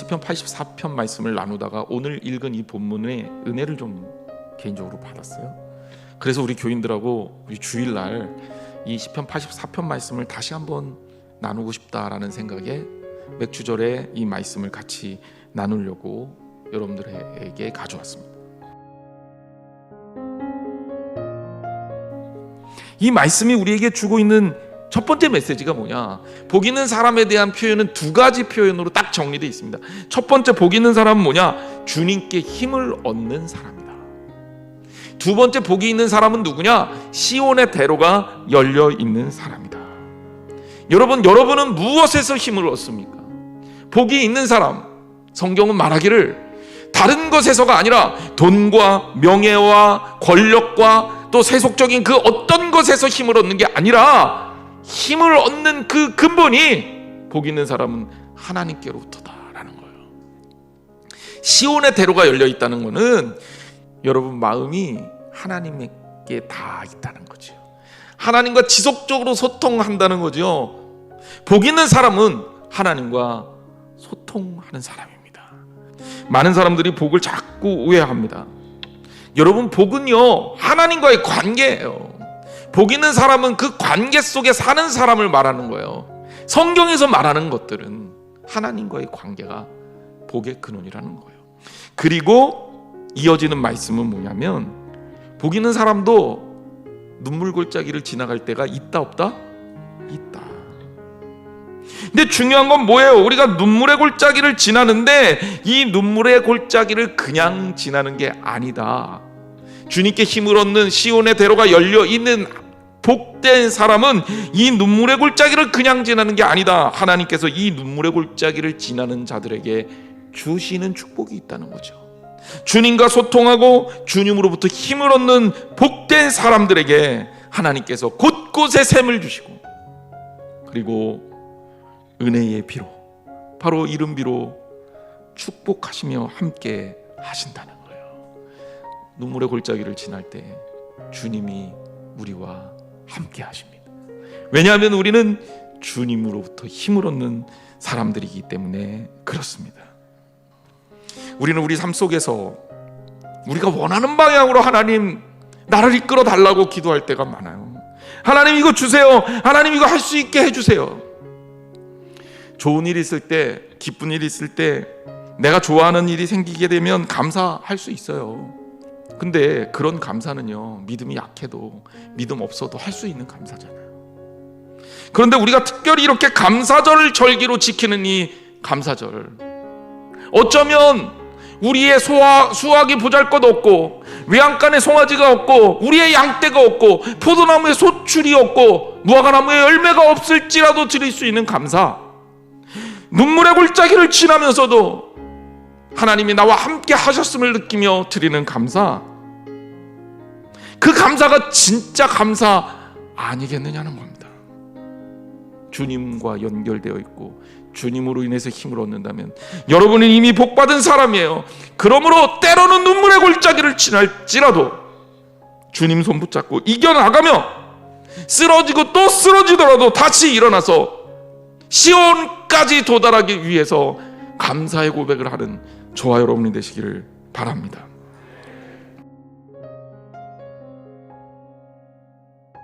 시편 84편 말씀을 나누다가 오늘 읽은 이 본문의 은혜를 좀 개인적으로 받았어요. 그래서 우리 교인들하고 우리 주일날 이 시편 84편 말씀을 다시 한번 나누고 싶다라는 생각에 맥주절에 이 말씀을 같이 나누려고 여러분들에게 가져왔습니다. 이 말씀이 우리에게 주고 있는 첫 번째 메시지가 뭐냐? 복 있는 사람에 대한 표현은 두 가지 표현으로 딱 정리되어 있습니다. 첫 번째 복 있는 사람은 뭐냐? 주님께 힘을 얻는 사람이다. 두 번째 복이 있는 사람은 누구냐? 시온의 대로가 열려 있는 사람이다. 여러분, 여러분은 무엇에서 힘을 얻습니까? 복이 있는 사람, 성경은 말하기를 다른 것에서가 아니라 돈과 명예와 권력과 또 세속적인 그 어떤 것에서 힘을 얻는 게 아니라 힘을 얻는 그 근본이 복 있는 사람은 하나님께로부터다라는 거예요. 시온의 대로가 열려 있다는 것은 여러분 마음이 하나님께 다 있다는 거죠. 하나님과 지속적으로 소통한다는 거죠. 복 있는 사람은 하나님과 소통하는 사람입니다. 많은 사람들이 복을 자꾸 오해합니다. 여러분 복은요 하나님과의 관계예요. 복 있는 사람은 그 관계 속에 사는 사람을 말하는 거예요. 성경에서 말하는 것들은 하나님과의 관계가 복의 근원이라는 거예요. 그리고 이어지는 말씀은 뭐냐면 복 있는 사람도 눈물 골짜기를 지나갈 때가 있다 없다? 있다. 근데 중요한 건 뭐예요? 우리가 눈물의 골짜기를 지나는데 이 눈물의 골짜기를 그냥 지나는 게 아니다. 주님께 힘을 얻는 시온의 대로가 열려 있는 복된 사람은 이 눈물의 골짜기를 그냥 지나는 게 아니다. 하나님께서 이 눈물의 골짜기를 지나는 자들에게 주시는 축복이 있다는 거죠. 주님과 소통하고 주님으로부터 힘을 얻는 복된 사람들에게 하나님께서 곳곳에 샘을 주시고 그리고 은혜의 비로 바로 이름 비로 축복하시며 함께 하신다는. 눈물의 골짜기를 지날 때 주님이 우리와 함께 하십니다. 왜냐하면 우리는 주님으로부터 힘을 얻는 사람들이기 때문에 그렇습니다. 우리는 우리 삶 속에서 우리가 원하는 방향으로 하나님 나를 이끌어 달라고 기도할 때가 많아요. 하나님 이거 주세요. 하나님 이거 할 수 있게 해주세요. 좋은 일 있을 때, 기쁜 일 있을 때, 내가 좋아하는 일이 생기게 되면 감사할 수 있어요. 근데 그런 감사는요, 믿음이 약해도, 믿음 없어도 할 수 있는 감사잖아요. 그런데 우리가 특별히 이렇게 감사절을 절기로 지키는 이 감사절. 어쩌면 우리의 소화, 수확이 보잘 것 없고, 외양간에 송아지가 없고, 우리의 양떼가 없고, 포도나무에 소출이 없고, 무화과나무에 열매가 없을지라도 드릴 수 있는 감사. 눈물의 골짜기를 지나면서도 하나님이 나와 함께 하셨음을 느끼며 드리는 감사. 그 감사가 진짜 감사 아니겠느냐는 겁니다. 주님과 연결되어 있고 주님으로 인해서 힘을 얻는다면 여러분은 이미 복받은 사람이에요. 그러므로 때로는 눈물의 골짜기를 지날지라도 주님 손 붙잡고 이겨나가며 쓰러지고 또 쓰러지더라도 다시 일어나서 시온까지 도달하기 위해서 감사의 고백을 하는 저와 여러분이 되시기를 바랍니다.